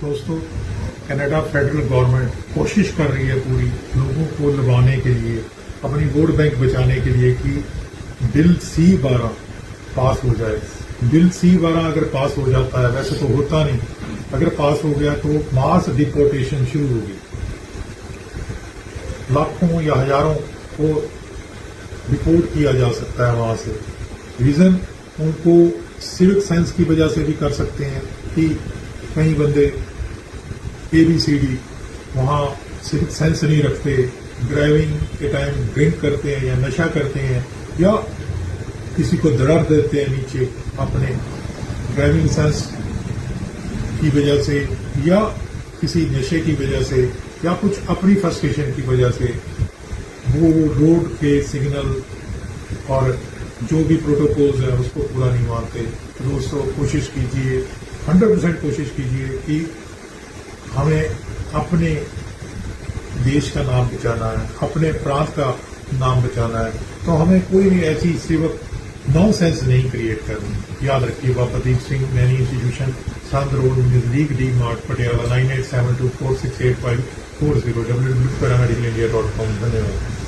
دوستو، Canada federal government کوشش کر رہی ہے پوری لوگوں کو لگانے کے لیے، اپنی ووٹ بینک بچانے کے لیے کہ بل سی بارہ پاس ہو جائے۔ بل سی بارہ اگر پاس ہو جاتا ہے، ویسے تو ہوتا نہیں۔ اگر پاس ہو گیا تو ماس ڈپورٹیشن شروع ہوگی۔ لاکھوں یا ہزاروں کو ڈپورٹ کیا جا سکتا ہے وہاں سے۔ ریزن ان کو سوک سائنس کی وجہ سے بھی کر سکتے ہیں کہ کئی بندے اے بی سی ڈی وہاں سینس نہیں رکھتے ڈرائیونگ کے ٹائم ڈرنک کرتے ہیں یا نشہ کرتے ہیں یا کسی کو دڑر دیتے ہیں نیچے اپنے ڈرائیونگ سینس کی وجہ سے یا کسی نشے کی وجہ سے یا کچھ اپنی فرسٹریشن کی وجہ سے وہ روڈ کے سگنل اور جو بھی پروٹوکولز ہیں اس کو پورا نہیں مانتے دوستوں کوشش کیجیے ہنڈریڈ پرسینٹ کوشش کیجیے کہ ہمیں اپنے دیش کا نام بچانا ہے، اپنے پرانت کا نام بچانا ہے۔ تو ہمیں کوئی بھی ایسی سیوک نو سینس نہیں کریٹ کرنی۔ یاد رکھیے گا پردیپ سنگھ مینی انسٹیٹیوشن سند روڈ نزدیک D Mart Patiala, nine eight seven two four six eight five four zero W W paramedical India dot com دھنیہ واد